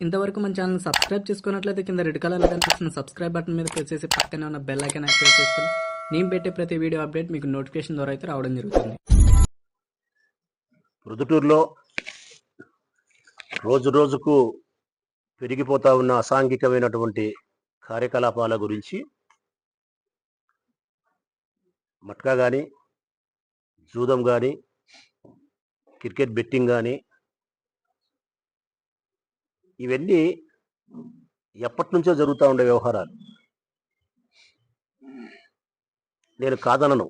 ఇంతవరకు మన channel subscribe చేసుకున్నట్లయితే కింద రెడ్ కలర్లో కనిపిస్తున్న సబ్స్క్రైబ్ బటన్ మీద ప్రెస్ చేసి పక్కనే ఉన్న బెల్ ఐకాన్ యాక్టివేట్ చేసుకుని నేను పెట్టే ప్రతి వీడియో అప్డేట్ మీకు నోటిఫికేషన్ ద్వారా అయితే రావడం జరుగుతుంది. ప్రొద్దుటూరులో రోజు రోజుకు పెరిగిపోతా ఉన్న అసాంఘికమైనటువంటి కార్యకలాపాల గురించి మట్కా కానీ జూదం కానీ క్రికెట్ బెట్టింగ్ కానీ ఇవన్నీ ఎప్పటి నుంచో జరుగుతూ ఉండే వ్యవహారాలు. నేను కాదనను.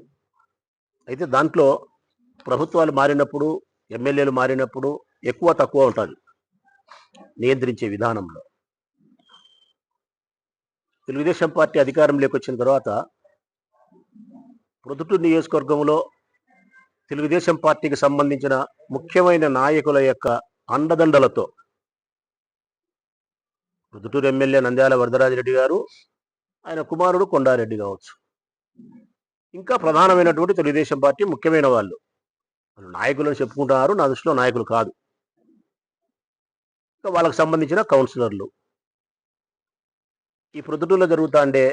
అయితే దాంట్లో ప్రభుత్వాలు మారినప్పుడు ఎమ్మెల్యేలు మారినప్పుడు ఎక్కువ తక్కువ ఉంటుంది నియంత్రించే విధానంలో. తెలుగుదేశం పార్టీ అధికారంలోకి వచ్చిన తర్వాత ప్రొద్దుటూరు నియోజకవర్గంలో తెలుగుదేశం పార్టీకి సంబంధించిన ముఖ్యమైన నాయకుల యొక్క అండదండలతో ప్రొద్దుటూరు ఎమ్మెల్యే నంద్యాల వరదరాజిరెడ్డి గారు ఆయన కుమారుడు కొండారెడ్డి కావచ్చు. ఇంకా ప్రధానమైనటువంటి తెలుగుదేశం పార్టీ ముఖ్యమైన వాళ్ళు. నాయకులు నాయకులను చెప్పుకుంటున్నారు నా దృష్టిలో నాయకులు కాదు. ఇంకా వాళ్ళకు సంబంధించిన కౌన్సిలర్లు. ఈ ప్రొద్దుటూరులో జరుగుతాండే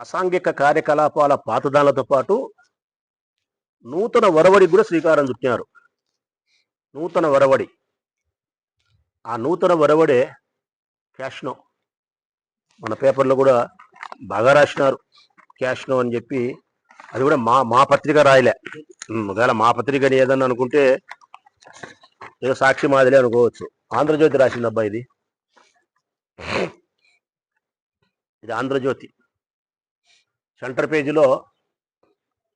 అసాంఘిక కార్యకలాపాల పాతదాలతో పాటు నూతన వరవడికి కూడా శ్రీకారం చుట్టారు నూతన వరవడి. ఆ నూతన వరవడే క్యాష్నో. మన పేపర్లో కూడా బాగా రాసినారు క్యాష్నో అని చెప్పి. అది కూడా మా మా పత్రిక రాయలే. ఒకవేళ మా పత్రికని ఏదన్నా అనుకుంటే ఏదో సాక్షి మాదిలే అనుకోవచ్చు. ఆంధ్రజ్యోతి రాసింది అబ్బా ఇది. ఇది ఆంధ్రజ్యోతి. సెంటర్ పేజీలో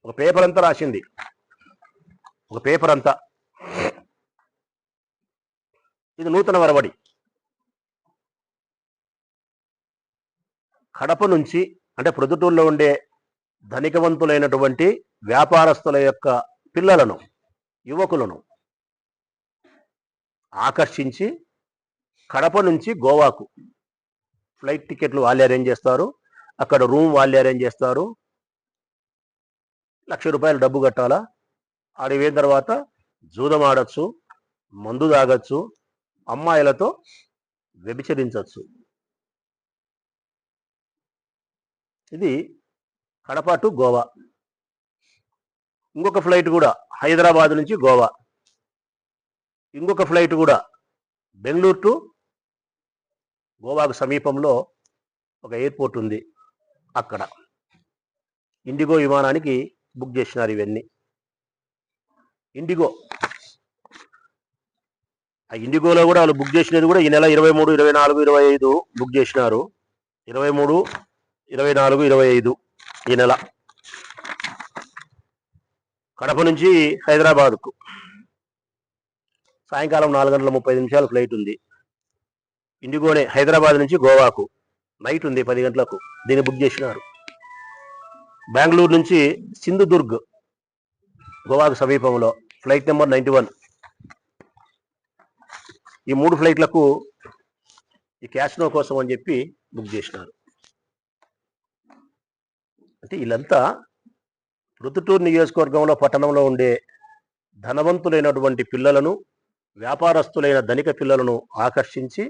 ఒక పేపర్ అంతా రాసింది. ఒక పేపర్ అంతా. ఇది నూతన వరవడి. కడప నుంచి అంటే ప్రొద్దుటూరులో ఉండే ధనికవంతులైనటువంటి వ్యాపారస్తుల యొక్క పిల్లలను యువకులను ఆకర్షించి కడప నుంచి గోవాకు ఫ్లైట్ టికెట్లు వాళ్ళే అరేంజ్ చేస్తారు. అక్కడ రూమ్ వాళ్ళే అరేంజ్ చేస్తారు. లక్ష రూపాయలు డబ్బు కట్టాలా? ఆడికి తర్వాత జూదం ఆడచ్చు మందు తాగచ్చు అమ్మాయిలతో వ్యభిచరించవచ్చు ఇది కడప టు గోవా. ఇంకొక ఫ్లైట్ కూడా హైదరాబాద్ నుంచి గోవా. ఇంకొక ఫ్లైట్ కూడా బెంగళూరు టు గోవాకు సమీపంలో ఒక ఎయిర్పోర్ట్ ఉంది అక్కడ. ఇండిగో విమానానికి బుక్ చేసినారు ఇవన్నీ. ఇండిగో. ఆ ఇండిగోలో కూడా వాళ్ళు బుక్ చేసినది కూడా ఈ నెల ఇరవై మూడు ఇరవై నాలుగు ఇరవై ఐదు బుక్ చేసినారు. ఇరవై మూడు ఇరవై నాలుగు ఇరవై ఐదు ఈ నెల. కడప నుంచి హైదరాబాద్కు. సాయంకాలం నాలుగు గంటల ముప్పై నిమిషాలు ఫ్లైట్ ఉంది. ఇండిగోనే హైదరాబాద్ నుంచి గోవాకు. నైట్ ఉంది పది గంటలకు. దీన్ని బుక్ చేసినారు. బెంగళూరు నుంచి సింధుదుర్గ్ గోవాకు సమీపంలో. Flight number ninety one. ఈ మూడు ఫ్లైట్లకు ఈ క్యాష్నో కోసం అని చెప్పి బుక్ చేసినారు. అంటే వీళ్ళంతా ప్రొద్దుటూరు నియోజకవర్గంలో పట్టణంలో ఉండే ధనవంతులైనటువంటి పిల్లలను వ్యాపారస్తులైన ధనిక పిల్లలను ఆకర్షించి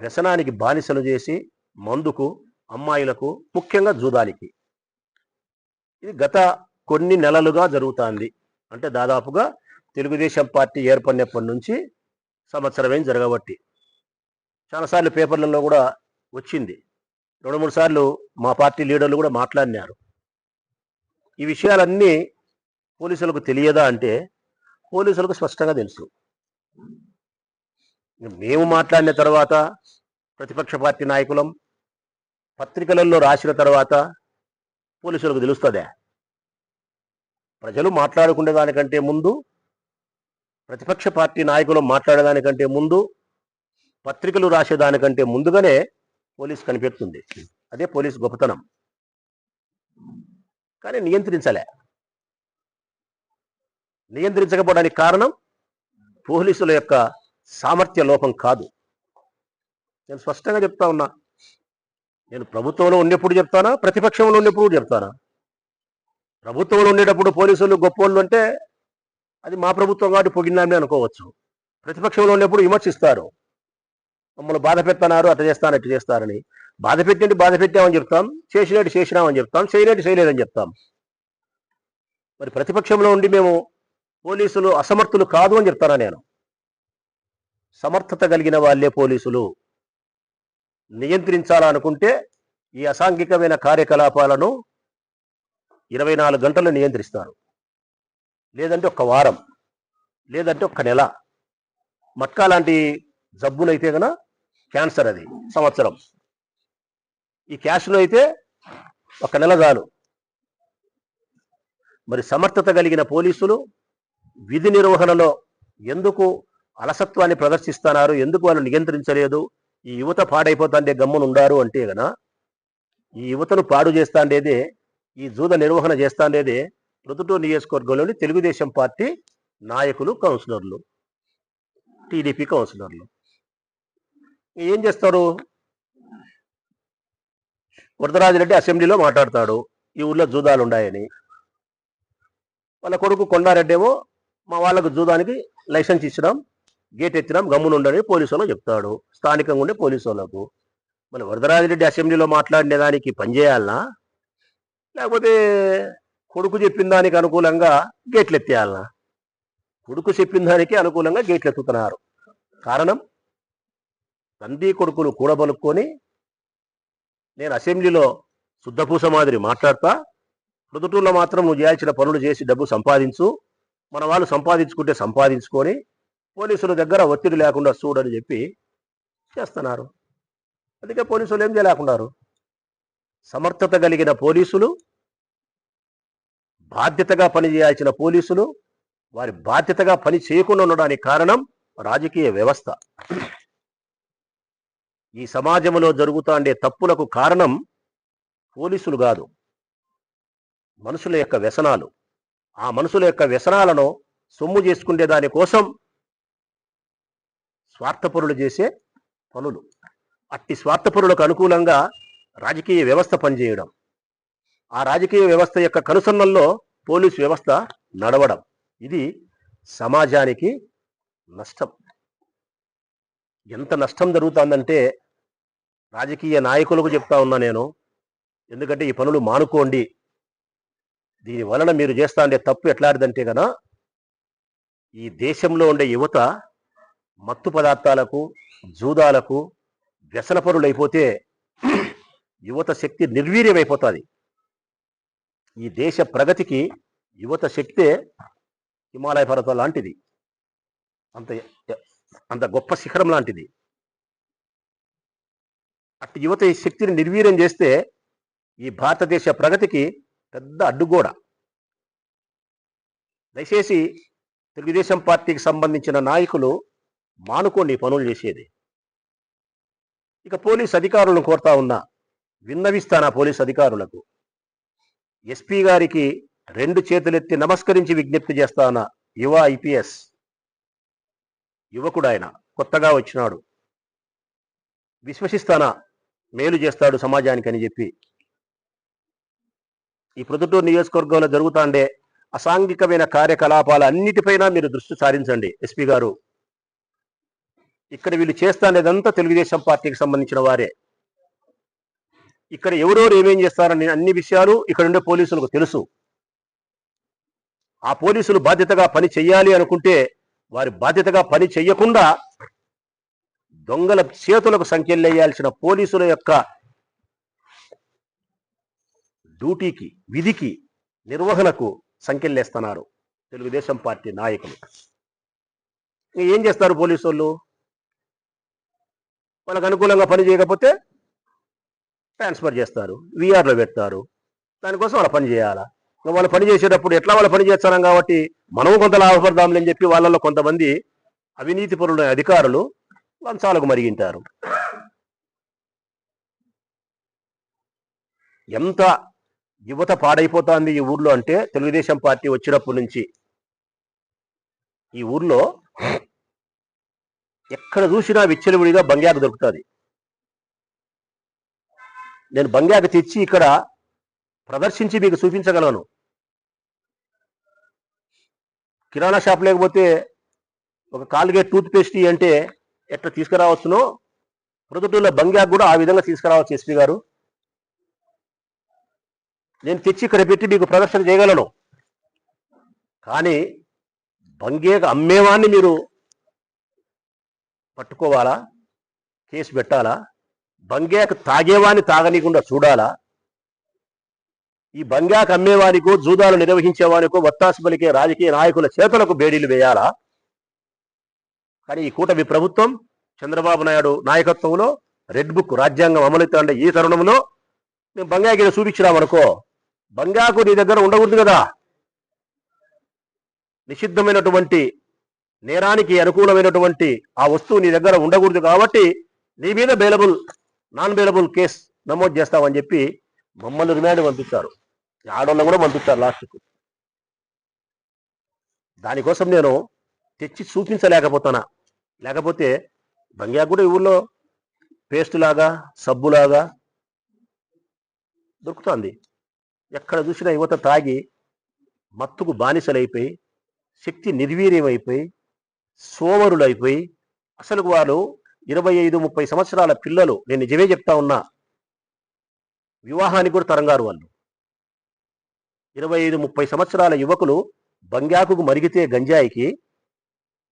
వ్యసనానికి బానిసలు చేసి మందుకు అమ్మాయిలకు ముఖ్యంగా జూదానికి ఇది గత కొన్ని నెలలుగా జరుగుతోంది. అంటే దాదాపుగా తెలుగుదేశం పార్టీ ఏర్పడినప్పటి నుంచి సంవత్సరమేం జరగబట్టి. చాలాసార్లు పేపర్లలో కూడా వచ్చింది. రెండు మూడు సార్లు మా పార్టీ లీడర్లు కూడా మాట్లాడినారు. ఈ విషయాలన్నీ పోలీసులకు తెలియదా అంటే పోలీసులకు స్పష్టంగా తెలుసు. మేము మాట్లాడిన తర్వాత ప్రతిపక్ష పార్టీ నాయకులం పత్రికలలో రాసిన తర్వాత పోలీసులకు తెలుస్తుందా? ప్రజలు మాట్లాడుకునే దానికంటే ముందు ప్రతిపక్ష పార్టీ నాయకులు మాట్లాడేదానికంటే ముందు పత్రికలు రాసేదానికంటే ముందుగానే పోలీస్ కనిపెడుతుంది. అదే పోలీస్ గొప్పతనం. కానీ నియంత్రించలే. నియంత్రించకపోవడానికి కారణం పోలీసుల యొక్క సామర్థ్య లోపం కాదు. నేను స్పష్టంగా చెప్తా ఉన్నా. నేను ప్రభుత్వంలో ఉండేప్పుడు చెప్తానా? ప్రతిపక్షంలో ఉండేప్పుడు చెప్తానా? ప్రభుత్వంలో ఉండేటప్పుడు పోలీసులు గొప్పోళ్ళు అంటే అది మా ప్రభుత్వం కాబట్టి పొగిడినామని అనుకోవచ్చు. ప్రతిపక్షంలో ఉన్నప్పుడు విమర్శిస్తారు. మమ్మల్ని బాధ పెడుతున్నారు అట్ట చేస్తాను అట్లా చేస్తారని బాధ పెట్టినట్టు బాధ పెట్టామని చెప్తాం చేసినట్టు చేసినామని చెప్తాం చేయనట్టు చేయలేదని చెప్తాం. మరి ప్రతిపక్షంలో ఉండి మేము పోలీసులు అసమర్థులు కాదు అని చెప్తానా నేను? సమర్థత కలిగిన వాళ్ళే పోలీసులు. నియంత్రించాలనుకుంటే ఈ అసాంఘికమైన కార్యకలాపాలను ఇరవై నాలుగు గంటలు నియంత్రిస్తారు. లేదంటే ఒక వారం లేదంటే ఒక నెల. మట్కా లాంటి జబ్బులైతే గన క్యాన్సర్ అది సంవత్సరం. ఈ క్యాష్లో అయితే ఒక నెల చాలు. మరి సమర్థత కలిగిన పోలీసులు విధి నిర్వహణలో ఎందుకు అలసత్వాన్ని ప్రదర్శిస్తున్నారు ఎందుకు వాళ్ళు నియంత్రించలేదు ఈ యువత పాడైపోతాండే గమ్మునుండారు అంటే గన ఈ యువతను పాడు చేస్తాండేదే ఈ జూద నిర్వహణ చేస్తాండేదే ప్రొద్దుటూరు నియోజకవర్గంలోని తెలుగుదేశం పార్టీ నాయకులు కౌన్సిలర్లు టీడీపీ కౌన్సిలర్లు. ఏం చేస్తారు? వరదరాజిరెడ్డి అసెంబ్లీలో మాట్లాడతాడు. ఈ ఊర్లో జూదాలు ఉన్నాయని. వాళ్ళ కొడుకు కొండారెడ్డి ఏమో మా వాళ్ళకు జూదానికి లైసెన్స్ ఇచ్చినాం గేట్ ఎత్తినాం గమ్మునుండని పోలీసు వాళ్ళు చెప్తాడు. స్థానికంగా ఉండే పోలీసు వాళ్ళకు. మన వరదరాజిరెడ్డి అసెంబ్లీలో మాట్లాడిన దానికి పనిచేయాలనా లేకపోతే కొడుకు చెప్పిన దానికి అనుకూలంగా గేట్లు ఎత్తేయాలనా? కొడుకు చెప్పిన దానికి అనుకూలంగా గేట్లు ఎత్తుతున్నారు. కారణం? నంది కొడుకులు కూడబలుక్కొని నేను అసెంబ్లీలో శుద్ధపూస మాదిరి మాట్లాడతా. ప్రొద్దుటూరులో మాత్రం నువ్వు చేయాల్సిన పనులు చేసి డబ్బు సంపాదించు. మన వాళ్ళు సంపాదించుకుంటే సంపాదించుకొని పోలీసుల దగ్గర ఒత్తిడి లేకుండా చూడని చెప్పి చేస్తున్నారు. అందుకే పోలీసులు ఏం చేయలేకున్నారు? సమర్థత కలిగిన పోలీసులు బాధ్యతగా పనిచేయాల్సిన పోలీసులు వారి బాధ్యతగా పని చేయకుండా ఉండడానికి కారణం రాజకీయ వ్యవస్థ. ఈ సమాజంలో జరుగుతాండే తప్పులకు కారణం పోలీసులు కాదు. మనుషుల యొక్క వ్యసనాలు. ఆ మనుషుల యొక్క వ్యసనాలను సొమ్ము చేసుకునే దానికోసం స్వార్థపరులు చేసే పనులు. అట్టి స్వార్థపరులకు అనుకూలంగా రాజకీయ వ్యవస్థ పనిచేయడం. ఆ రాజకీయ వ్యవస్థ యొక్క కనుసన్నల్లో పోలీసు వ్యవస్థ నడవడం. ఇది సమాజానికి నష్టం. ఎంత నష్టం జరుగుతుందంటే రాజకీయ నాయకులకు చెప్తా ఉన్నా నేను ఎందుకంటే ఈ పనులు మానుకోండి. దీని వలన మీరు చేస్తా ఉండే తప్పు ఎట్లాంటిదంటే గన ఈ దేశంలో ఉండే యువత మత్తు పదార్థాలకు జూదాలకు వ్యసనపరులైపోతే యువత శక్తి నిర్వీర్యమైపోతుంది. ఈ దేశ ప్రగతికి యువత శక్తే హిమాలయ పర్వతం లాంటిది. అంత అంత గొప్ప శిఖరం లాంటిది. అట్టి యువత ఈ శక్తిని నిర్వీర్యం చేస్తే ఈ భారతదేశ ప్రగతికి పెద్ద అడ్డుగోడ. దయచేసి తెలుగుదేశం పార్టీకి సంబంధించిన నాయకులు మానుకోండి పనులు చేసేది. ఇక పోలీస్ అధికారులను కోరుతా ఉన్నా విన్నవిస్తానా పోలీస్ అధికారులకు. ఎస్పీ గారికి రెండు చేతులెత్తి నమస్కరించి విజ్ఞప్తి చేస్తానా యువ ఐపీఎస్. యువకుడు ఆయన కొత్తగా వచ్చినాడు. విశ్వసిస్తానా? మేలు చేస్తాడు సమాజానికి అని చెప్పి. ఈ ప్రొద్దుటూరు నియోజకవర్గంలో జరుగుతాండే అసాంఘికమైన కార్యకలాపాల అన్నిటిపైన మీరు దృష్టి సారించండి ఎస్పీ గారు. ఇక్కడ వీళ్ళు చేస్తానేదంతా తెలుగుదేశం పార్టీకి సంబంధించిన వారే. ఇక్కడ ఎవరెవరు ఏమేం చేస్తారని అన్ని విషయాలు ఇక్కడ ఉండే పోలీసులకు తెలుసు. ఆ పోలీసులు బాధ్యతగా పని చెయ్యాలి అనుకుంటే వారి బాధ్యతగా పని చెయ్యకుండా దొంగల చేతులకు సంఖ్యలేయాల్సిన పోలీసుల యొక్క డ్యూటీకి విధికి నిర్వహణకు సంఖ్యలేస్తున్నారు తెలుగుదేశం పార్టీ నాయకులు. ఏం చేస్తారు పోలీసు వాళ్ళు వాళ్ళకు అనుకూలంగా పని చేయకపోతే ట్రాన్స్ఫర్ చేస్తారు విఆర్లో పెడతారు. దానికోసం వాళ్ళ పని చేయాలా? వాళ్ళు పని చేసేటప్పుడు ఎట్లా వాళ్ళు పని చేస్తున్నాం కాబట్టి మనం కొంత లాభపడదాంలని చెప్పి వాళ్ళలో కొంతమంది అవినీతి పరులైన అధికారులు లంచాలకు మరిగింటారు. ఎంత యువత పాడైపోతుంది ఈ ఊర్లో అంటే తెలుగుదేశం పార్టీ వచ్చినప్పటి నుంచి. ఈ ఊర్లో ఎక్కడ చూసినా విచ్చలవిడిగా బంగ్యాకు దొరుకుతుంది. నేను బంగ్యాకు తెచ్చి ఇక్కడ ప్రదర్శించి మీకు చూపించగలను. కిరాణా షాప్ లేకపోతే ఒక కాల్గేట్ టూత్ పేస్ట్ అంటే ఎట్లా తీసుకురావచ్చునో ప్రొద్దుటూళ్ళ బంగ్యాకు కూడా ఆ విధంగా తీసుకురావచ్చు ఎస్పీ గారు. నేను తెచ్చి ఇక్కడ పెట్టి మీకు ప్రదర్శన చేయగలను. కానీ బంగేక అమ్మేవాన్ని మీరు పట్టుకోవాలా? కేసు పెట్టాలా? బంగేక తాగేవాన్ని తాగనీయకుండా చూడాలా? ఈ బంగాకు అమ్మేవానికో జూదాలు నిర్వహించేవానికో వత్తాసు పలికే రాజకీయ నాయకుల చేతులకు బేడీలు వేయాలా? కానీ ఈ కూటమి ప్రభుత్వం చంద్రబాబు నాయుడు నాయకత్వంలో రెడ్ బుక్ రాజ్యాంగం అమలుతుండే ఈ తరుణంలో. మేము బంగాగిరి చూపించినామనుకో బంగాకు నీ దగ్గర ఉండకూడదు కదా? నిషిద్ధమైనటువంటి నేరానికి అనుకూలమైనటువంటి ఆ వస్తువు నీ దగ్గర ఉండకూడదు కాబట్టి నీ మీద బెయిలబుల్ నాన్ బెయిలబుల్ కేసు నమోదు చేస్తామని చెప్పి మమ్మల్ని రిమాండ్ పంపిస్తారు. ఆడవాళ్ళని కూడా పంపిస్తారు లాస్ట్కు. దానికోసం నేను తెచ్చి చూపించలేకపోతానా లేకపోతే బంగ్యా కూడా ఈ ఊళ్ళో పేస్ట్ లాగా సబ్బులాగా దొరుకుతుంది. ఎక్కడ చూసినా యువత తాగి మత్తుకు బానిసలైపోయి శక్తి నిర్వీర్యమైపోయి సోమరులైపోయి అసలు వారు ఇరవై ఐదు ముప్పై సంవత్సరాల పిల్లలు. నేను నిజమే చెప్తా ఉన్నా. వివాహానికి కూడా తరంగారు వాళ్ళు. ఇరవై ఐదు ముప్పై సంవత్సరాల యువకులు బంగ్యాకుకు మరిగితే గంజాయికి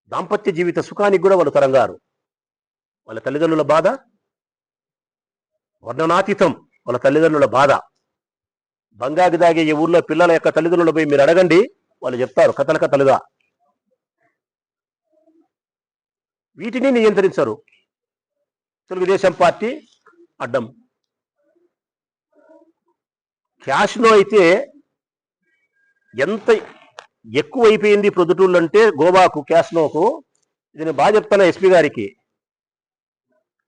దాంపత్య జీవిత సుఖానికి కూడా వాళ్ళు తరంగారు. వాళ్ళ తల్లిదండ్రుల బాధ? వర్ణనాతీతం వాళ్ళ తల్లిదండ్రుల బాధ. బంగాకి దాగే ఈ ఊర్లో పిల్లల యొక్క తల్లిదండ్రులు పోయి మీరు అడగండి వాళ్ళు చెప్తారు కథల కథలుగా. వీటిని నియంత్రించరు. తెలుగుదేశం పార్టీ అడ్డం. క్యాష్లో అయితే ఎంత ఎక్కువ అయిపోయింది ప్రొద్దుటూళ్ళు అంటే గోవాకు క్యాష్లోకు. ఇది నేను బాగా చెప్తాను ఎస్పీ గారికి?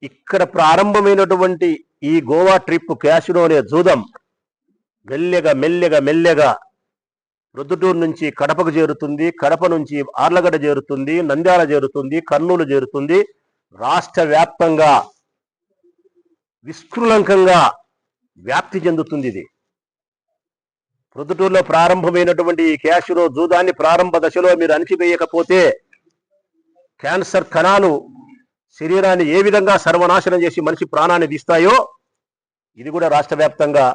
ఇక్కడ ప్రారంభమైనటువంటి ఈ గోవా ట్రిప్ క్యాష్లోనే జూదం. మెల్లెగా మెల్లెగా మెల్లెగా ప్రొద్దుటూరు నుంచి కడపకు చేరుతుంది. కడప నుంచి ఆర్లగడ్డ చేరుతుంది. నంద్యాల చేరుతుంది. కర్నూలు చేరుతుంది. రాష్ట్ర వ్యాప్తంగా విస్కృలంకంగా వ్యాప్తి చెందుతుంది ఇది. ప్రొద్దుటూరులో ప్రారంభమైనటువంటి ఈ క్యాషురో జూదాన్ని ప్రారంభ దశలో మీరు అణిచివేయకపోతే క్యాన్సర్ కణాలు శరీరాన్ని ఏ విధంగా సర్వనాశనం చేసి మనిషి ప్రాణాన్ని తీస్తాయో ఇది కూడా రాష్ట్ర వ్యాప్తంగా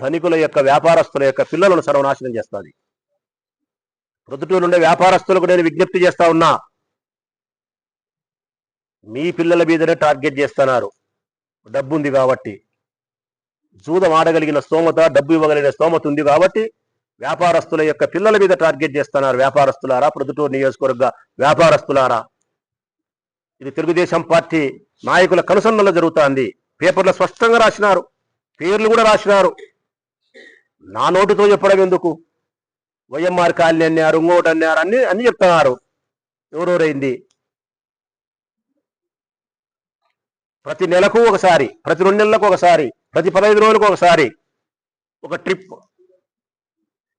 ధనికుల యొక్క వ్యాపారస్తుల యొక్క పిల్లలను సర్వనాశనం చేస్తుంది. ప్రొద్దుటూరు ఉండే వ్యాపారస్తులకు నేను విజ్ఞప్తి చేస్తా ఉన్నా మీ పిల్లల మీదనే టార్గెట్ చేస్తున్నారు. డబ్బు ఉంది కాబట్టి. జూదం ఆడగలిగిన స్తోమత డబ్బు ఇవ్వగలిగిన స్తోమత ఉంది కాబట్టి వ్యాపారస్తుల యొక్క పిల్లల మీద టార్గెట్ చేస్తున్నారు వ్యాపారస్తులారా ప్రొద్దుటూరు నియోజకవర్గ వ్యాపారస్తులారా. ఇది తెలుగుదేశం పార్టీ నాయకుల కనుసన్నలో జరుగుతోంది. పేపర్లో స్పష్టంగా రాసినారు. పేర్లు కూడా రాసినారు. నా నోటుతో చెప్పడం ఎందుకు? వైఎంఆర్ కాలనీ అన్నారు ఇంకోటి అన్నారు అన్ని అన్ని చెప్తున్నారు. ఎవరెవరైంది? ప్రతి నెలకు ఒకసారి ప్రతి రెండు నెలలకు ఒకసారి ప్రతి పదహైదు రోజులకు ఒకసారి ఒక ట్రిప్.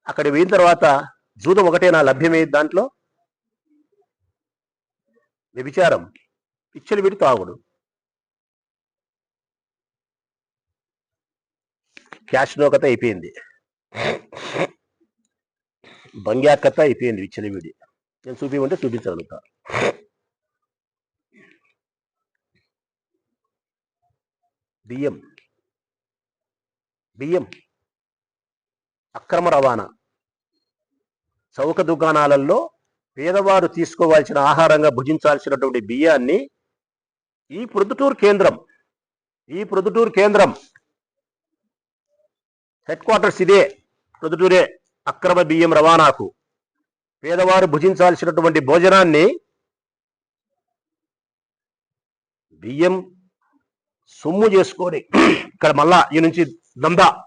అక్కడ పోయిన తర్వాత జూదం ఒకటేనా లభ్యమయ్యేది దాంట్లో. వ్యభిచారం. పిచ్చలు విడి తాగుడు క్యాష్ నోకత కథ అయిపోయింది. బంగ్యా కథ అయిపోయింది విచ్చలవిడి నేను చూపి ఉంటే చూపించగలుగుతా బియ్యం. బియ్యం అక్రమ రవాణా. చౌక దుకాణాలలో పేదవారు తీసుకోవాల్సిన ఆహారంగా భుజించాల్సినటువంటి బియ్యాన్ని ఈ ప్రొద్దుటూరు కేంద్రం ఈ ప్రొద్దుటూరు కేంద్రం హెడ్ క్వార్టర్స్ ఇదే ప్రొద్దుటూరే అక్రమ బియ్యం రవాణాకు. పేదవారు భుజించాల్సినటువంటి భోజనాన్ని బియ్యం సొమ్ము చేసుకొని ఇక్కడ మళ్ళా ఈ నుంచి దందా.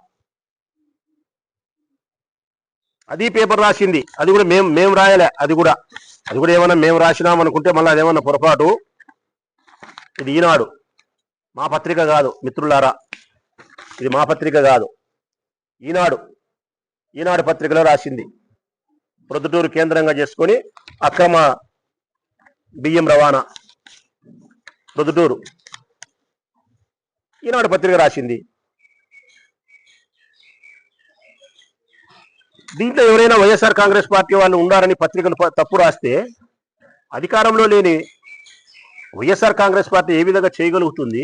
అది పేపర్ రాసింది. అది కూడా మేము మేము రాయలే. అది కూడా అది కూడా ఏమన్నా మేము రాసినాం అనుకుంటే మళ్ళీ అదేమన్నా పొరపాటు? ఇది ఈనాడు. మా పత్రిక కాదు మిత్రులారా. ఇది మా పత్రిక కాదు. ఈనాడు ఈనాడు పత్రికలో రాసింది. ప్రొద్దుటూరు కేంద్రంగా చేసుకొని అక్రమ బియ్యం రవాణా. ప్రొద్దుటూరు. ఈనాడు పత్రిక రాసింది. దీంట్లో ఎవరైనా వైఎస్ఆర్ కాంగ్రెస్ పార్టీ వాళ్ళు ఉండారని పత్రికలు తప్పు రాస్తే అధికారంలో లేని వైఎస్ఆర్ కాంగ్రెస్ పార్టీ ఏ విధంగా చేయగలుగుతుంది?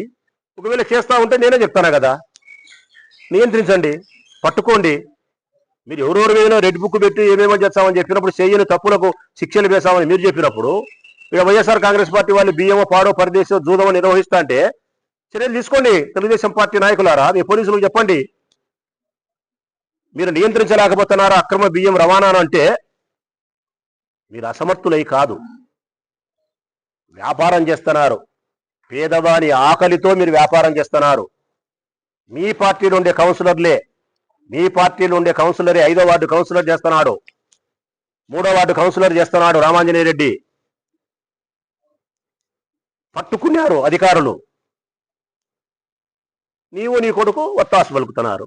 ఒకవేళ చేస్తా ఉంటే నేనే చెప్తాను కదా? నియంత్రించండి పట్టుకోండి. మీరు ఎవరెవరి మీద రెడ్ బుక్ పెట్టి ఏమేమో చేస్తామని చెప్పినప్పుడు చేయని తప్పులకు శిక్షలు వేసామని మీరు చెప్పినప్పుడు ఇక వైఎస్ఆర్ కాంగ్రెస్ పార్టీ వాళ్ళు బియ్యమో పాడో పరదేశం జూదమో నిర్వహిస్తా అంటే చర్యలు తీసుకోండి. తెలుగుదేశం పార్టీ నాయకులారా మీ పోలీసులకు చెప్పండి. మీరు నియంత్రించలేకపోతున్నారు అక్రమ బియ్యం రవాణా అంటే మీరు అసమర్థులై కాదు. వ్యాపారం చేస్తున్నారు. పేదవాని ఆకలితో మీరు వ్యాపారం చేస్తున్నారు. మీ పార్టీలో ఉండే కౌన్సిలర్లే మీ పార్టీలో ఉండే కౌన్సిలరే ఐదో వార్డు కౌన్సిలర్ చేస్తున్నాడు. మూడో వార్డు కౌన్సిలర్ చేస్తున్నాడు రామాంజనేయ రెడ్డి. పట్టుకున్నారు అధికారులు. నీవు నీ కొడుకు ఒత్తాసు పలుకుతున్నారు.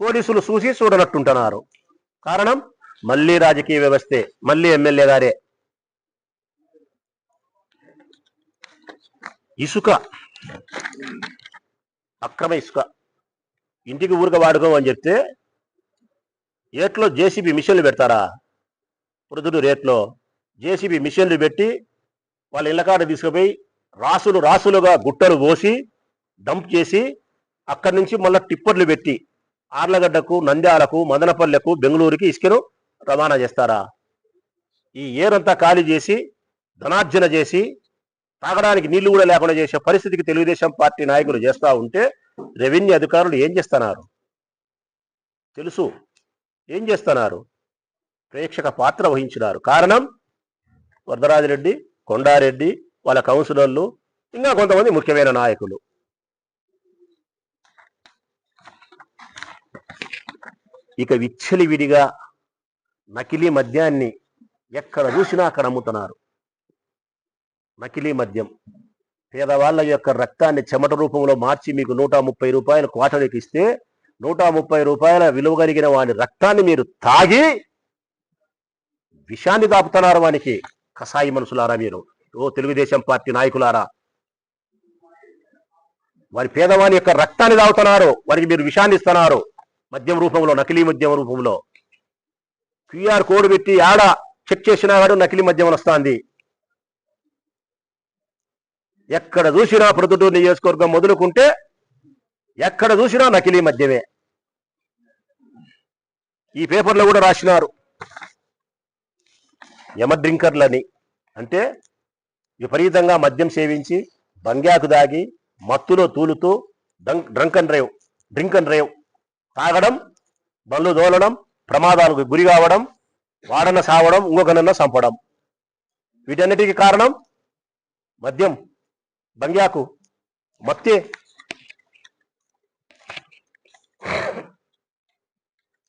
పోలీసులు చూసి చూడనట్టుంటున్నారు. కారణం మళ్ళీ రాజకీయ వ్యవస్థే. మళ్ళీ ఎమ్మెల్యే గారే. ఇసుక. అక్రమ ఇసుక. ఇంటికి ఊరుగా వాడుకోమని చెప్తే ఏట్లో జేసీబీ మిషన్లు పెడతారా? ప్రొద్దుడు రేట్లో జేసీబీ మిషన్లు పెట్టి వాళ్ళ ఇళ్ళకాడ తీసుకుపోయి రాసులు రాసులుగా గుట్టలు పోసి డంప్ చేసి అక్కడి నుంచి మళ్ళీ టిప్పర్లు పెట్టి ఆర్లగడ్డకు నంద్యాలకు మదనపల్లెకు బెంగళూరుకి ఇసుకను రవాణా చేస్తారా? ఈ ఏరంతా ఖాళీ చేసి ధనార్జన చేసి తాగడానికి నీళ్ళు కూడా లేకుండా చేసే పరిస్థితికి తెలుగుదేశం పార్టీ నాయకులు చేస్తూ ఉంటే రెవెన్యూ అధికారులు ఏం చేస్తున్నారు? తెలుసు. ఏం చేస్తున్నారు? ప్రేక్షక పాత్ర వహించినారు. కారణం? వరదరాజిరెడ్డి కొండారెడ్డి వాళ్ళ కౌన్సిలర్లు ఇంకా కొంతమంది ముఖ్యమైన నాయకులు. ఇక విచ్చలివిడిగా నకిలీ మద్యాన్ని ఎక్కడ చూసినా అక్కడ అమ్ముతున్నారు. నకిలీ మద్యం. పేదవాళ్ళ యొక్క రక్తాన్ని చెమట రూపంలో మార్చి మీకు నూట ముప్పై రూపాయలు క్వార్టర్కి ఇస్తే నూట ముప్పై రూపాయల విలువ కలిగిన వాడి రక్తాన్ని మీరు తాగి విషాన్ని దాపుతున్నారు వానికి. కసాయి మనుషులారా మీరు. ఓ తెలుగుదేశం పార్టీ నాయకులారా. వారి పేదవాని యొక్క రక్తాన్ని తాగుతున్నారు వారికి మీరు విషాన్ని ఇస్తున్నారు. మద్యం రూపంలో నకిలీ మద్యం రూపంలో. క్యూఆర్ కోడ్ పెట్టి ఆడ చెక్ చేసినా వాడు నకిలీ మద్యం వస్తుంది. ఎక్కడ చూసినా ప్రొద్దుటూరు నియోజకవర్గం మొదలుకుంటే ఎక్కడ చూసినా నకిలీ మద్యమే. ఈ పేపర్లో కూడా రాసినారు. యమ డ్రింకర్లని. అంటే విపరీతంగా మద్యం సేవించి బంగ్యాకు దాగి మత్తులో తూలుతూ drunk and drive drink and drive. తాగడం బండ్లు దోలడం ప్రమాదాలకు గురి కావడం వాడన సావడం ఇంకొకనన్న చంపడం వీటన్నిటికీ కారణం మద్యం బంగ్యాకు మత్తే.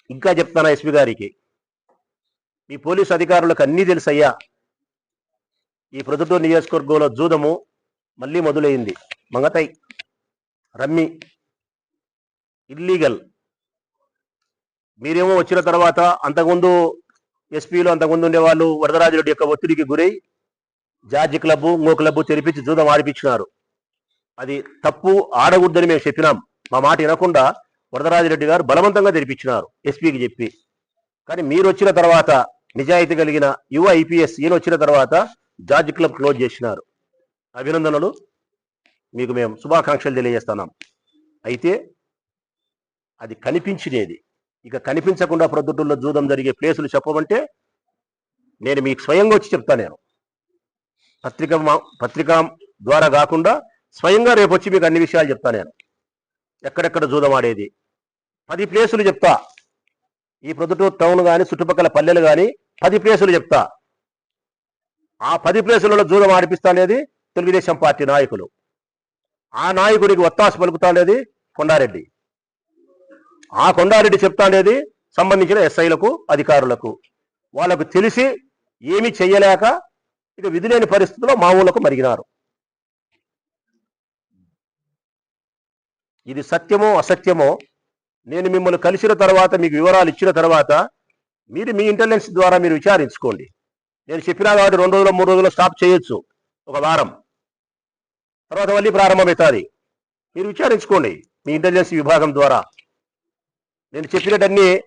ఇంకా చెప్తాను ఎస్పీ గారికి? మీ పోలీసు అధికారులకు అన్నీ తెలుసయ్యా. ఈ ప్రొద్దుటూరు నియోజకవర్గంలో జూదము మళ్ళీ మొదలైంది. మంగతై రమ్మి ఇల్లీగల్. మీరేమో వచ్చిన తర్వాత అంతకుముందు ఎస్పీలు అంతకుముందు ఉండేవాళ్ళు వరదరాజరెడ్డి యొక్క ఒత్తిడికి గురై జార్జి క్లబ్ ఇంకో క్లబ్ తెరిపించి జూదం ఆడిపించినారు. అది తప్పు ఆడకూడదని మేము చెప్పినాం. మా మాట వినకుండా వరదరాజరెడ్డి గారు బలవంతంగా తెరిపించినారు ఎస్పీకి చెప్పి. కానీ మీరు వచ్చిన తర్వాత నిజాయితీ కలిగిన యువ ఐపీఎస్ ఈయన వచ్చిన తర్వాత జార్జ్ క్లబ్ క్లోజ్ చేసినారు. అభినందనలు. మీకు మేము శుభాకాంక్షలు తెలియజేస్తున్నాం. అయితే అది కనిపించినది. ఇక కనిపించకుండా ప్రొద్దుటూళ్ళలో జూదం జరిగే ప్లేసులు చెప్పమంటే నేను మీకు స్వయంగా వచ్చి చెప్తా నేను. పత్రిక పత్రిక ద్వారా కాకుండా స్వయంగా రేపు వచ్చి మీకు అన్ని విషయాలు చెప్తా నేను. ఎక్కడెక్కడ జూదం ఆడేది? పది ప్లేసులు చెప్తా. ఈ ప్రొద్దుటూరు టౌన్ కానీ చుట్టుపక్కల పల్లెలు కానీ పది ప్లేసులు చెప్తా. ఆ పది ప్లేసులలో జూదం ఆడిపిస్తా అనేది తెలుగుదేశం పార్టీ నాయకులు. ఆ నాయకుడికి ఒత్తాసు పలుకుతాండేది కొండారెడ్డి. ఆ కొండారెడ్డి చెప్తాండేది సంబంధించిన ఎస్ఐలకు అధికారులకు. వాళ్ళకు తెలిసి ఏమీ చెయ్యలేక ఇక విధి లేని పరిస్థితుల్లో మా ఊళ్ళకు మరిగినారు. ఇది సత్యమో అసత్యమో నేను మిమ్మల్ని కలిసిన తర్వాత మీకు వివరాలు ఇచ్చిన తర్వాత మీరు మీ ఇంటెలిజెన్స్ ద్వారా మీరు విచారించుకోండి. నేను చెప్పినా కాబట్టి రెండు రోజులు మూడు రోజులు స్టాప్ చేయొచ్చు. ఒక వారం. తర్వాత మళ్ళీ ప్రారంభమవుతుంది. మీరు విచారించుకోండి మీ ఇంటెలిజెన్స్ విభాగం ద్వారా. నేను చెప్పినటన్నీ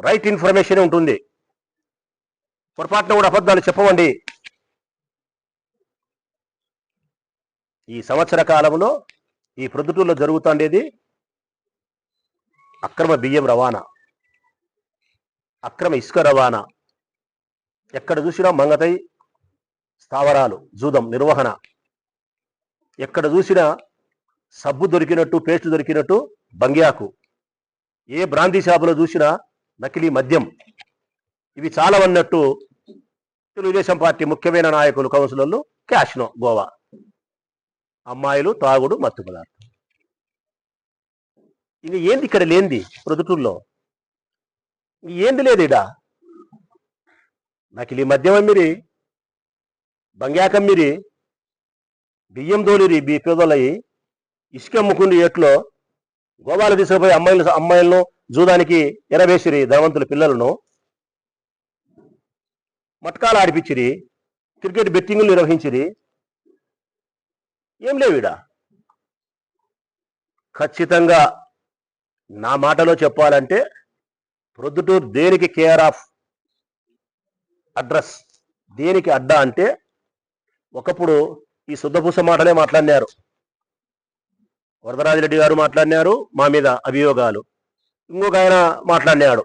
రైట్ ఇన్ఫర్మేషన్ ఉంటుంది. పొరపాటున కూడా అబద్ధాలు చెప్పమండి. ఈ సంవత్సర కాలంలో ఈ ప్రొద్దుటూరులో జరుగుతుండేది అక్రమ బియ్యం రవాణా. అక్రమ ఇసుక రవాణా. ఎక్కడ చూసినా మంగతై స్థావరాలు జూదం నిర్వహణ. ఎక్కడ చూసినా సబ్బు దొరికినట్టు పేస్ట్ దొరికినట్టు బంగ్యాకు. ఏ బ్రాంతి షాపులో చూసినా నకిలీ మద్యం. ఇవి చాలా అన్నట్టు తెలుగుదేశం పార్టీ ముఖ్యమైన నాయకులు కౌన్సిలర్లు క్యాష్నో గోవా. అమ్మాయిలు తాగుడు మత్తు పదార్థం. ఇది ఏంది ఇక్కడ లేనిది ప్రొదుటూరులో ఏంది లేదు ఇడా? నకిలీ మద్యం అమ్మిరి బంగాకమ్మిరి బియ్యం దోలిరి బీ పేదోళ్ళయి ఇసుక అమ్ముకుండి ఎట్లో గోవాలో తీసుకుపోయి అమ్మాయిలు అమ్మాయిలను జూదానికి ఎరవేసిరి ధనవంతుల పిల్లలను. మట్కాలు ఆడిపించిరి క్రికెట్ బెట్టింగ్లు నిర్వహించిరి. ఏం లేవిడా ఖచ్చితంగా నా మాటలో చెప్పాలంటే ప్రొద్దుటూరు దేనికి కేర్ ఆఫ్ అడ్రస్ దేనికి అడ్డా అంటే ఒకప్పుడు ఈ శుద్ధపూస మాటలే మాట్లాడినారు. వరదరాజిరెడ్డి గారు మాట్లాడినారు మా మీద అభియోగాలు. ఇంకొక ఆయన మాట్లాడినాడు.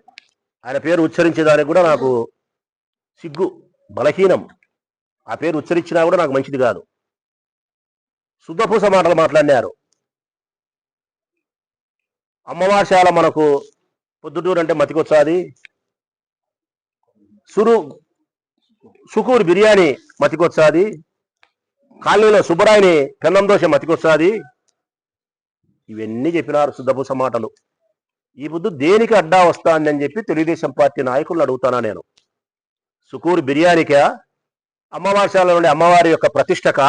ఆయన పేరు ఉచ్చరించేదానికి కూడా నాకు సిగ్గు బలహీనం. ఆ పేరు ఉచ్చరించినా కూడా నాకు మంచిది కాదు. శుద్ధపూస మాటలు మాట్లాడినారు. అమ్మవార్శాల మనకు పొద్దుటూరు అంటే మతికొచ్చాది. సురు సుకూరు బిర్యానీ మతికొచ్చాది. కాలనీలో సుబ్బరాయిని పెన్నం దోశ మతికొచ్చాది. ఇవన్నీ చెప్పినారు శుద్ధపూస మాటలు. ఈ బుద్ధు దేనికి అడ్డా వస్తానని చెప్పి తెలుగుదేశం పార్టీ నాయకులను అడుగుతానా నేను. సుకూరు బిర్యానీకా? అమ్మవార్శాల నుండి అమ్మవారి యొక్క ప్రతిష్టక?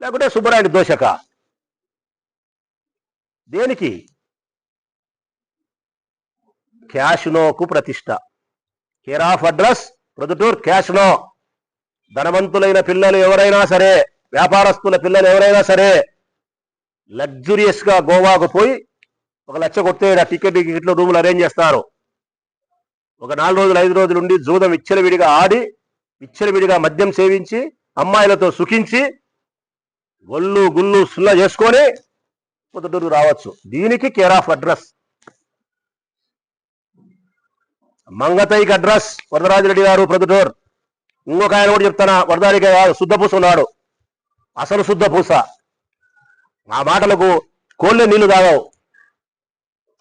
లేకుంటే సుబ్బరాయుడు దోషక? దేనికి? క్యాష్నోకు ప్రతిష్ట. Care of address Proddatur casino. ధనవంతులైన పిల్లలు ఎవరైనా సరే వ్యాపారస్తుల పిల్లలు ఎవరైనా సరే లగ్జూరియస్గా గోవాకు పోయి ఒక లక్ష కొట్టే టికెట్ టికెట్లో రూములు అరేంజ్ చేస్తారు. ఒక నాలుగు రోజులు ఐదు రోజులు ఉండి జూదం విచ్చలవిడిగా ఆడి విచ్చలవిడిగా మద్యం సేవించి అమ్మాయిలతో సుఖించి ఒళ్ళు గుళ్ళు సుల్ల చేసుకొని పొద్దుటూరు రావచ్చు. దీనికి కేర్ ఆఫ్ అడ్రస్ మంగతైకి అడ్రస్ వరదరాజిరెడ్డి గారు ప్రొద్దుటూరు. ఇంకొక ఆయన కూడా చెప్తానా వరదారికి శుద్ధపూస ఉన్నాడు. అసలు శుద్ధపూస. ఆ మాటలకు కోళ్ళే నీళ్ళు తాగవు.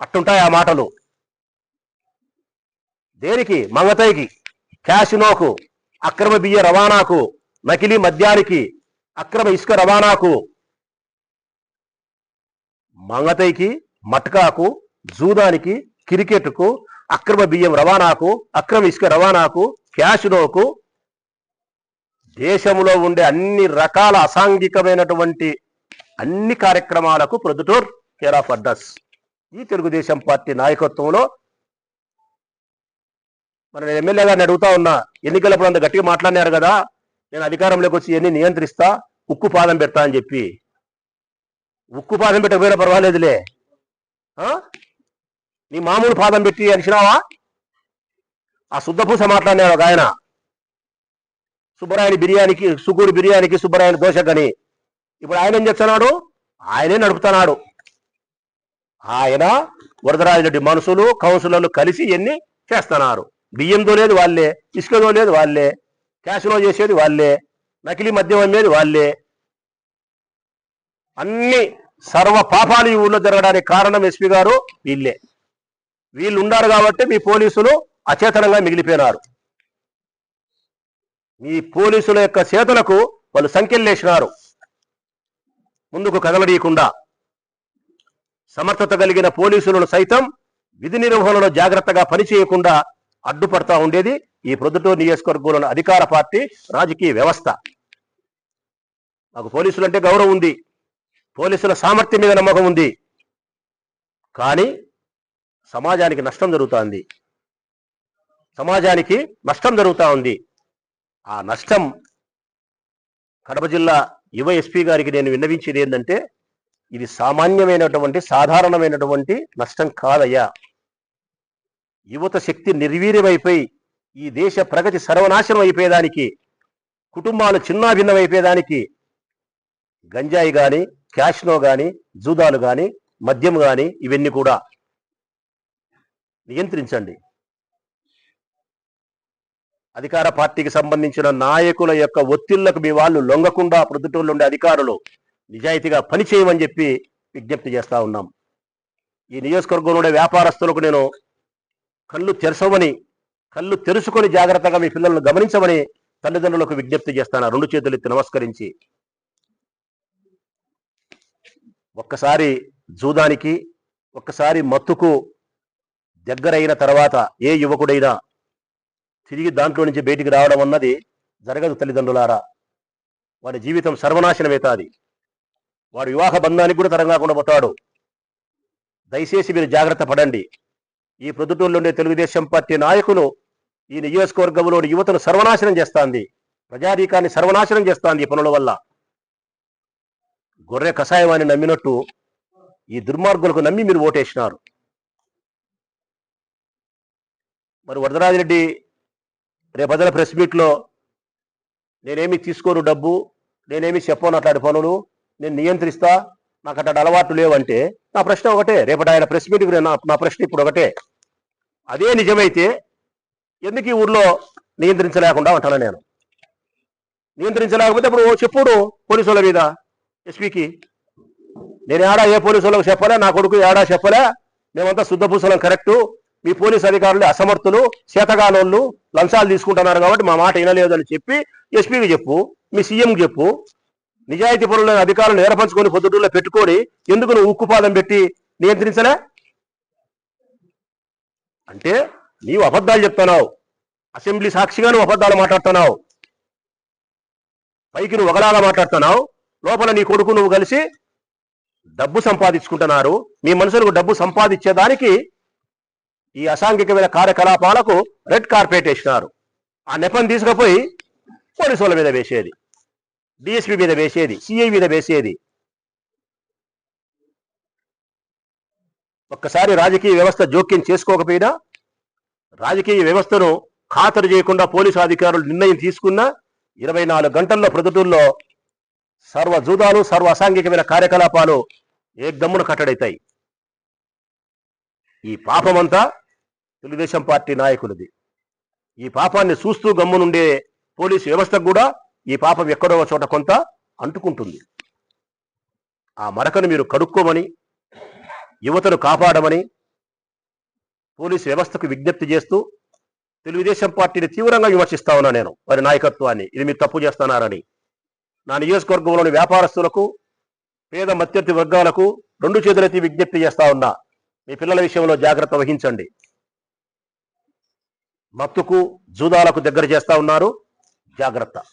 అట్టుంటాయి ఆ మాటలు. దేనికి? మంగతైకి. క్యాసినోకు. అక్రమ బియ్య రవాణాకు. నకిలీ మద్యానికి. అక్రమ ఇసుక రవాణాకు. మంగతైకి మట్కాకు జూదానికి క్రికెట్కు అక్రమ బియ్యం రవాణాకు అక్రమ ఇసుక రవాణాకు క్యాషినోకు దేశంలో ఉండే అన్ని రకాల అసాంఘికమైనటువంటి అన్ని కార్యక్రమాలకు ప్రొద్దుటూర్ కేర్ ఆఫ్ అడ్రస్. ఈ తెలుగుదేశం పార్టీ నాయకత్వంలో మన ఎమ్మెల్యే గారిని అడుగుతా ఉన్నా ఎన్నికలప్పుడు అంత గట్టిగా మాట్లాడినారు కదా నేను అధికారంలోకి వచ్చి ఎన్ని నియంత్రిస్తా ఉక్కు పాదం పెడతా అని చెప్పి. ఉక్కు పాదం పెట్టకపోయినా పర్వాలేదులే. ఆ? నీ మామూలు పాదం పెట్టి అనిచినావా ఆ శుద్ధపూస మాట్లాడినారు ఒక ఆయన. సుబ్బరాయని బిర్యానీకి సుగూరు బిర్యానీకి సుబ్బరాయని దోశకని. ఇప్పుడు ఆయన ఏం చేస్తున్నాడు? ఆయనే నడుపుతున్నాడు. ఆయన వరదరాజరెడ్డి మనుషులు కౌన్సిలర్లు కలిసి ఇవన్నీ చేస్తున్నారు? బియ్యంతో లేదు వాళ్ళే ఇసుకతో లేదు వాళ్ళే క్యాషినో చేసేది వాళ్ళే నకిలీ మద్యం అమ్మేది వాళ్ళే. అన్ని సర్వ పాపాలు ఈ ఊళ్ళో జరగడానికి కారణం ఎస్పీ గారు వీళ్ళే. వీళ్ళు ఉన్నారు కాబట్టి మీ పోలీసులు అచేతనంగా మిగిలిపోయినారు. మీ పోలీసుల యొక్క చేతులకు వాళ్ళు సంఖ్యలేసినారు ముందుకు కదలడీయకుండా సమర్థత కలిగిన పోలీసులను సైతం విధి నిర్వహణలో జాగ్రత్తగా పనిచేయకుండా అడ్డుపడతా ఉండేది ఈ ప్రొద్దుటూరు నియోజకవర్గంలోని అధికార పార్టీ రాజకీయ వ్యవస్థ. మాకు పోలీసులంటే గౌరవం ఉంది. పోలీసుల సామర్థ్యం మీద నమ్మకం ఉంది. కానీ సమాజానికి నష్టం జరుగుతోంది. సమాజానికి నష్టం జరుగుతూ ఉంది. ఆ నష్టం కడప జిల్లా యువ ఎస్పీ గారికి నేను విన్నవించేది ఏంటంటే ఇది సామాన్యమైనటువంటి సాధారణమైనటువంటి నష్టం కాదయ్యా. యువత శక్తి నిర్వీర్యమైపోయి ఈ దేశ ప్రగతి సర్వనాశనం అయిపోయేదానికి కుటుంబాలు చిన్నాభిన్నమైపోయేదానికి గంజాయి కానీ క్యాష్నో కానీ జూదాలు కానీ మద్యం కానీ ఇవన్నీ కూడా నియంత్రించండి. అధికార పార్టీకి సంబంధించిన నాయకుల యొక్క ఒత్తిళ్ళకు మీ వాళ్ళు లొంగకుండా ప్రొద్దుటూళ్ళు ఉండే అధికారులు నిజాయితీగా పని చేయమని చెప్పి విజ్ఞప్తి చేస్తా ఉన్నాం. ఈ నియోజకవర్గంలో ఉండే వ్యాపారస్తులకు నేను కళ్ళు తెరసవని కళ్ళు తెరుచుకొని జాగ్రత్తగా మీ పిల్లలను గమనించమని తల్లిదండ్రులకు విజ్ఞప్తి చేస్తాను. రెండు చేతులు ఎత్తి నమస్కరించి. ఒక్కసారి జూదానికి ఒక్కసారి మత్తుకు దగ్గరైన తర్వాత ఏ యువకుడైనా తిరిగి దాంట్లో నుంచి బయటికి రావడం అన్నది జరగదు తల్లిదండ్రులారా. వాడి జీవితం సర్వనాశనమవుతాది వాడు వివాహ బంధానికి కూడా తరంగాకుండా పోతాడు. దయచేసి మీరు జాగ్రత్త పడండి. ఈ ప్రొద్దుటూరులో ఉండే తెలుగుదేశం పార్టీ నాయకులు ఈ నియోజకవర్గంలోని యువతను సర్వనాశనం చేస్తాంది. ప్రజాధీకాన్ని సర్వనాశనం చేస్తాంది ఈ పనుల వల్ల. గొర్రె కషాయవాన్ని నమ్మినట్టు ఈ దుర్మార్గులకు నమ్మి మీరు ఓటేసినారు. మరి వరదరాజిరెడ్డి రేపదల ప్రెస్ మీట్లో నేనేమి తీసుకోను డబ్బు నేనేమి చెప్పను అట్లాంటి పనులు నేను నియంత్రిస్తా నాకు అట్లాంటి అలవాట్లు లేవంటే నా ప్రశ్న ఒకటే రేపటి ఆయన ప్రెస్ మీట్కి నా నా ప్రశ్న ఇప్పుడు ఒకటే. అదే నిజమైతే ఎందుకు ఈ ఊర్లో నియంత్రించలేకుండా ఉంటాను నేను? నియంత్రించలేకపోతే ఇప్పుడు చెప్పుడు పోలీసుల మీద ఎస్పీకి. నేను ఏడా ఏ పోలీసు వాళ్ళకి చెప్పలే నా కొడుకు ఏడా చెప్పలే మేమంతా శుద్ధపూసలం కరెక్టు మీ పోలీస్ అధికారులు అసమర్థులు చేతగానోళ్ళు లంచాలు తీసుకుంటున్నారు కాబట్టి మా మాట వినలేదని చెప్పి ఎస్పీకి చెప్పు మీ సీఎంకి చెప్పు నిజాయితీ పనులు అధికారులను ఏర్పరచుకొని పొద్దుటూరులో పెట్టుకొని ఎందుకు నువ్వు ఉక్కుపాదం పెట్టి నియంత్రించలే? అంటే నీవు అబద్ధాలు చెప్తున్నావు. అసెంబ్లీ సాక్షిగా నువ్వు అబద్ధాలు మాట్లాడుతున్నావు. పైకి నువ్వు ఒకలాగా మాట్లాడుతున్నావు. లోపల నీ కొడుకు నువ్వు కలిసి డబ్బు సంపాదించుకుంటున్నారు. మీ మనుషులకు డబ్బు సంపాదించేదానికి ఈ అసాంఘికమైన కార్యకలాపాలకు రెడ్ కార్పెట్ వేసినారు. ఆ నెపం తీసుకుపోయి పోలీసు వాళ్ళ మీద వేసేది. డిఎస్పీ మీద వేసేది. సిఐ మీద వేసేది. ఒక్కసారి రాజకీయ వ్యవస్థ జోక్యం చేసుకోకపోయినా రాజకీయ వ్యవస్థను ఖాతరు చేయకుండా పోలీసు అధికారులు నిర్ణయం తీసుకున్నా ఇరవై నాలుగు గంటల్లో ప్రొద్దుటూరులో సర్వ జూదాలు సర్వ అసాంఘికమైన కార్యకలాపాలు ఏకదమ్మున కట్టడైతాయి. ఈ పాపమంతా తెలుగుదేశం పార్టీ నాయకులది. ఈ పాపాన్ని చూస్తూ గమ్మునుండే పోలీసు వ్యవస్థకు కూడా ఈ పాపం ఎక్కడో చోట కొంత అంటుకుంటుంది. ఆ మరకను మీరు కడుక్కోమని యువతను కాపాడమని పోలీసు వ్యవస్థకు విజ్ఞప్తి చేస్తూ తెలుగుదేశం పార్టీని తీవ్రంగా విమర్శిస్తా ఉన్నా నేను. వారి నాయకత్వాన్ని ఇది మీరు తప్పు చేస్తున్నారని. నా నియోజకవర్గంలోని వ్యాపారస్తులకు పేద మధ్యవర్తి వర్గాలకు రెండు చేతులెత్తి విజ్ఞప్తి చేస్తా ఉన్నా. మీ పిల్లల విషయంలో జాగ్రత్త వహించండి. మత్తుకు జూదాలకు దగ్గర చేస్తా ఉన్నారు. జాగ్రత్త.